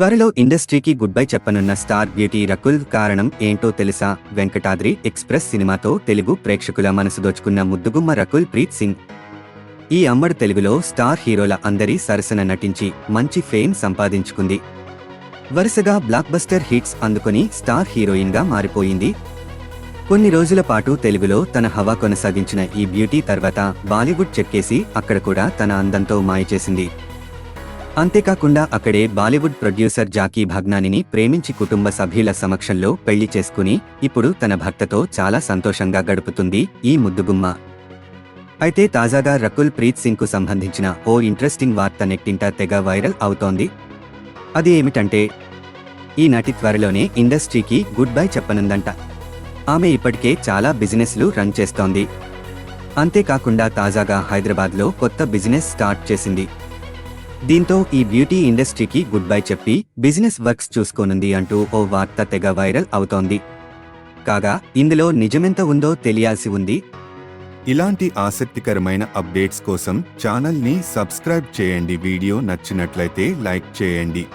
త్వరలో ఇండస్ట్రీకి good bye చెప్పనున్న స్టార్ బ్యూటీ రకుల్ కారణం ఏంటో తెలుసా? వెంకటాద్రి ఎక్స్ప్రెస్ సినిమాతో తెలుగు ప్రేక్షకుల మనసు దోచుకున్న ముద్దుగుమ్మ రకుల్ ప్రీత్ సింగ్. ఈ అమ్మడు తెలుగులో స్టార్ హీరోల అందరి సరసన నటించి మంచి ఫేమ్ సంపాదించుకుంది. వరుసగా బ్లాక్ బస్టర్ హిట్స్ అందుకొని స్టార్ హీరోయిన్గా మారిపోయింది. కొన్ని రోజుల పాటు తెలుగులో తన హవా కొనసాగించిన ఈ బ్యూటీ తర్వాత బాలీవుడ్ చెక్కేసి అక్కడ కూడా తన అందంతో మాయ చేసింది అంతేకాకుండా అక్కడే బాలీవుడ్ ప్రొడ్యూసర్ జాకీ భగ్నానిని ప్రేమించి కుటుంబ సభ్యుల సమక్షంలో పెళ్ళి చేసుకుని ఇప్పుడు తన భర్తతో చాలా సంతోషంగా గడుపుతుంది ఈ ముద్దుగుమ్మ. అయితే తాజాగా రకుల్ ప్రీత్ సింగ్కు సంబంధించిన ఓ ఇంట్రెస్టింగ్ వార్త నెట్టింట తెగ వైరల్ అవుతోంది. అది ఏమిటంటే ఈ నటి త్వరలోనే ఇండస్ట్రీకి గుడ్ బై చెప్పనుందంట. ఆమె ఇప్పటికే చాలా బిజినెస్లు రన్ చేస్తోంది. అంతేకాకుండా తాజాగా హైదరాబాద్లో కొత్త బిజినెస్ స్టార్ట్ చేసింది. దీంతో ఈ బ్యూటీ ఇండస్ట్రీకి గుడ్ బై చెప్పి బిజినెస్ వర్క్స్ చూసుకోనుంది అంటూ ఓ వార్త తెగ వైరల్ అవుతోంది. కాగా ఇందులో నిజమెంత ఉందో తెలియాల్సి ఉంది. ఇలాంటి ఆసక్తికరమైన అప్డేట్స్ కోసం ఛానల్ని సబ్స్క్రైబ్ చేయండి. వీడియో నచ్చినట్లయితే లైక్ చేయండి.